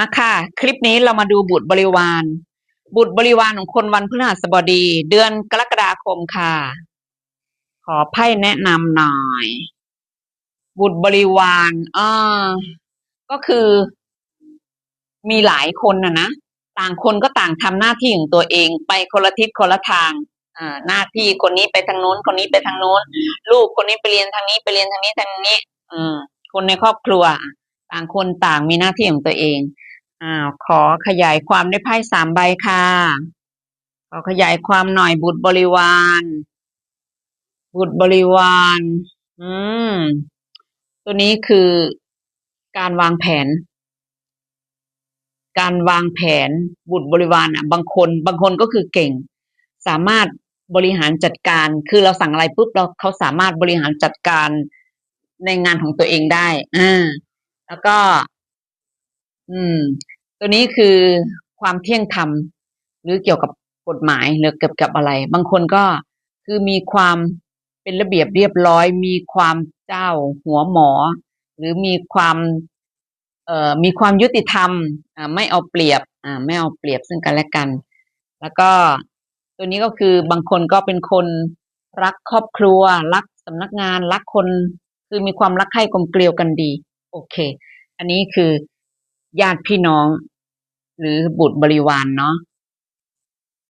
มาค่ะ คลิปนี้เรามาดูบุตรบริวาร บุตรบริวารของคนวันพฤหัสบดี เดือนกรกฎาคมค่ะ ขอไพ่แนะนำหน่อย บุตรบริวารอ่าก็คือ มีหลายคนนะนะต่างคนก็ต่างทำหน้าที่ของตัวเอง ไปคนละทิศคนละทางหน้าที่คนนี้ไปทางโน้น คนนี้ไปทางโน้น ลูกคนนี้ไปเรียนทางนี้ไปเรียนทางนี้ทางนี้ อืม คนในครอบครัว ต่างคนต่างมีหน้าที่ของตัวเอง อ้าวขอขยายความด้ไพ่สามใบค่ะ ขอขยายความหน่อยบุตรบริวาร บุตรบริวาร อืม ตัวนี้คือการวางแผน การวางแผนบุตรบริวารอะ บางคน บางคนก็คือเก่ง สามารถบริหารจัดการ คือเราสั่งอะไรปุ๊บเราเขาสามารถบริหารจัดการในงานของตัวเองได้อ่าแล้วก็ อืม ตัวนี้คือความเที่ยงธรรมหรือเกี่ยวกับกฎหมายหรือเกี่ยวกับอะไร บางคนก็คือมีความเป็นระเบียบเรียบร้อย มีความเจ้าหัวหมอ หรือมีความเอ่อมีความยุติธรรมอ่าไม่เอาเปรียบอ่าไม่เอาเปรียบซึ่งกันและกัน แล้วก็ตัวนี้ก็คือบางคนก็เป็นคนรักครอบครัว รักสำนักงานรักคน คือมีความรักใคร่กลมเกลียวกันดี โอเค อันนี้คือ ญาติพี่น้อง หรือบุตรบริวารเนาะ